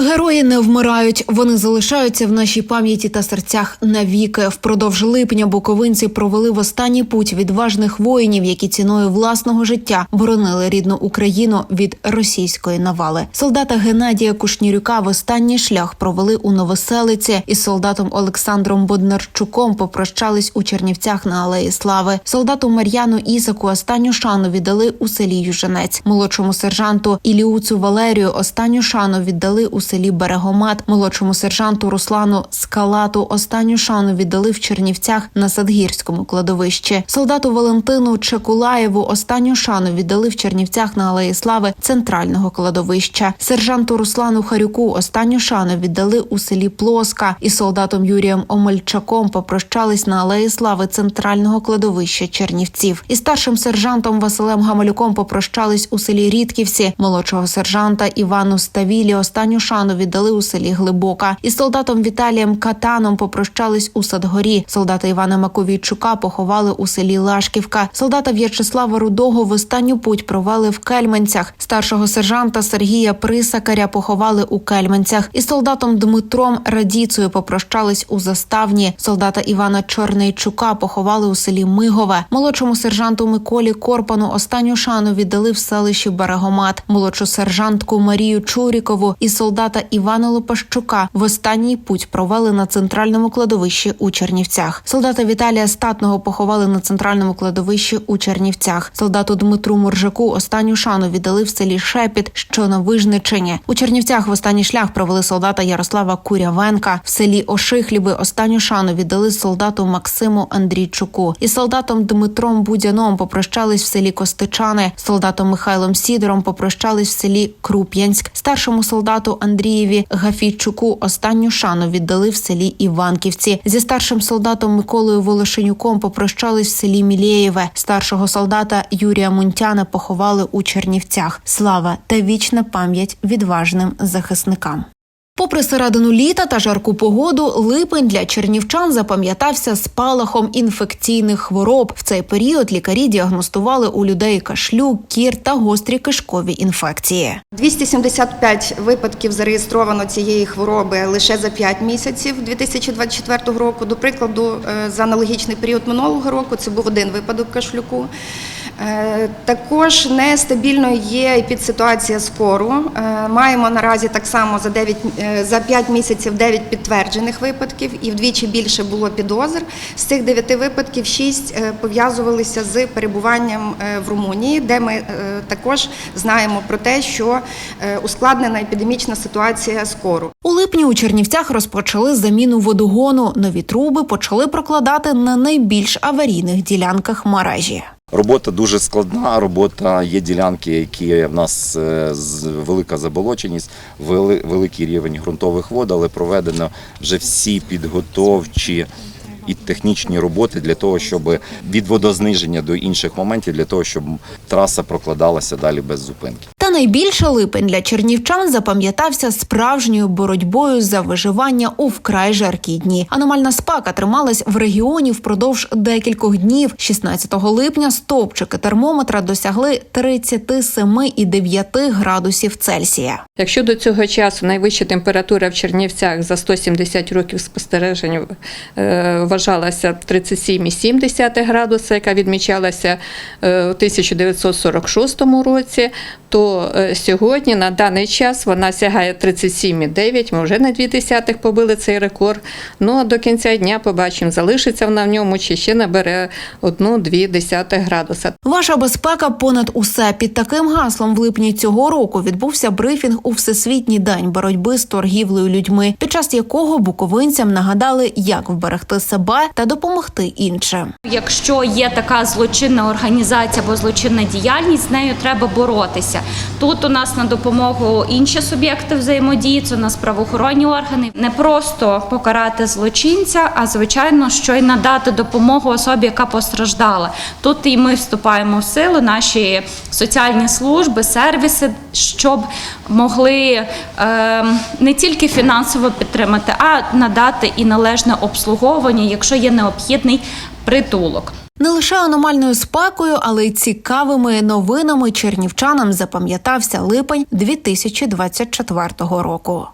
Герої не вмирають, вони залишаються в нашій пам'яті та серцях навіки. Впродовж липня буковинці провели в останній путь відважних воїнів, які ціною власного життя боронили рідну Україну від російської навали. Солдата Геннадія Кушнірюка в останній шлях провели у Новоселиці із солдатом Олександром Боднарчуком попрощались у Чернівцях на Алеї Слави. Солдату Мар'яну Ісаку останню шану віддали у селі Юженець. Молодшому сержанту Іліуцу Валерію останню шану віддали у селі Берегомат. Молодшому сержанту Руслану Скалату останню шану віддали в Чернівцях на Садгірському кладовищі. Солдату Валентину Чекулаєву останню шану віддали в Чернівцях на Алеї Слави центрального кладовища. Сержанту Руслану Харюку останню шану віддали у селі Плоска. І солдатом Юрієм Омельчаком попрощались на Алеї Слави центрального кладовища Чернівців. І старшим сержантом Василем Гамалюком попрощались у селі Рідківці. Молодшого сержанта Івану Ставілі останню шану віддали у селі Глибока. І солдатом Віталієм Катаном попрощались у Садгорі. Солдата Івана Маковійчука поховали у селі Лашківка. Солдата В'ячеслава Рудого в останню путь провели в Кельменцях. Старшого сержанта Сергія Присакаря поховали у Кельменцях. І солдатом Дмитром Радіцею попрощались у Заставні. Солдата Івана Чорнейчука поховали у селі Мигове. Молодшому сержанту Миколі Корпану останню шану віддали в селищі Берегомат. Молодшу сержантку Марію Чурікову і солдата Івана Лопащука в останній путь провели на центральному кладовищі у Чернівцях. Солдата Віталія Статного поховали на центральному кладовищі у Чернівцях. Солдату Дмитру Моржаку останню шану віддали в селі Шепіт, що на Вижничині. У Чернівцях в останній шлях провели солдата Ярослава Курявенка. В селі Ошихліби останню шану віддали солдату Максиму Андрійчуку. І солдатом Дмитром Будяном попрощались в селі Костичани. Солдатом Михайлом Сідором попрощались в селі Круп'янськ. Старшому солдату Андрієві Гафійчуку останню шану віддали в селі Іванківці. Зі старшим солдатом Миколою Волошенюком попрощались в селі Мілєєве. Старшого солдата Юрія Мунтяна поховали у Чернівцях. Слава та вічна пам'ять відважним захисникам. Попри середину літа та жарку погоду, липень для чернівчан запам'ятався спалахом інфекційних хвороб. В цей період лікарі діагностували у людей кашлюк, кір та гострі кишкові інфекції. 275 випадків зареєстровано цієї хвороби лише за 5 місяців 2024 року. До прикладу, е, за аналогічний період минулого року це був один випадок кашлюку. Е, Також нестабільною є епідситуація з кору. Е, Маємо наразі так само за 9, е, за 5 місяців 9 підтверджених випадків і вдвічі більше було підозр. З цих 9 випадків 6 пов'язувалися з перебуванням в Румунії, де ми також знаємо про те, що ускладнена епідемічна ситуація з кору. У липні у Чернівцях розпочали заміну водогону. Нові труби почали прокладати на найбільш аварійних ділянках мережі. Робота дуже складна. Робота є ділянки, які в нас е, велика заболоченість, великий рівень ґрунтових вод, але проведено вже всі підготовчі. І технічні роботи для того, щоб від водозниження до інших моментів, для того, щоб траса прокладалася далі без зупинки. Та найбільше липень для чернівчан запам'ятався справжньою боротьбою за виживання у вкрай жаркі дні. Аномальна спека трималась в регіоні впродовж декількох днів. 16 липня стовпчики термометра досягли 37,9 градусів Цельсія. Якщо до цього часу найвища температура в Чернівцях за 170 років спостережень е, вважалася 37,7 градуса, яка відмічалася е, у 1946 році, то е, сьогодні на даний час вона сягає 37,9, ми вже на 2 десятих побили цей рекорд. Ну а до кінця дня побачимо, залишиться вона в ньому чи ще набере 1-2 десятих градуса. Ваша безпека понад усе під таким гаслом в липні цього року відбувся брифінг у всесвітній день боротьби з торгівлею людьми, під час якого буковинцям нагадали, як вберегти себе та допомогти іншим. Якщо є така злочинна організація або злочинна діяльність, з нею треба боротися. Тут у нас на допомогу інші суб'єкти взаємодії, це у нас правоохоронні органи. Не просто покарати злочинця, а звичайно, що й надати допомогу особі, яка постраждала. Тут і ми вступаємо в силу, наші соціальні служби, сервіси, щоб могли е, не тільки фінансово підтримати, а надати і належне обслуговування, якщо є необхідний притулок. Не лише аномальною спекою, але й цікавими новинами чернівчанам запам'ятався липень 2024 року.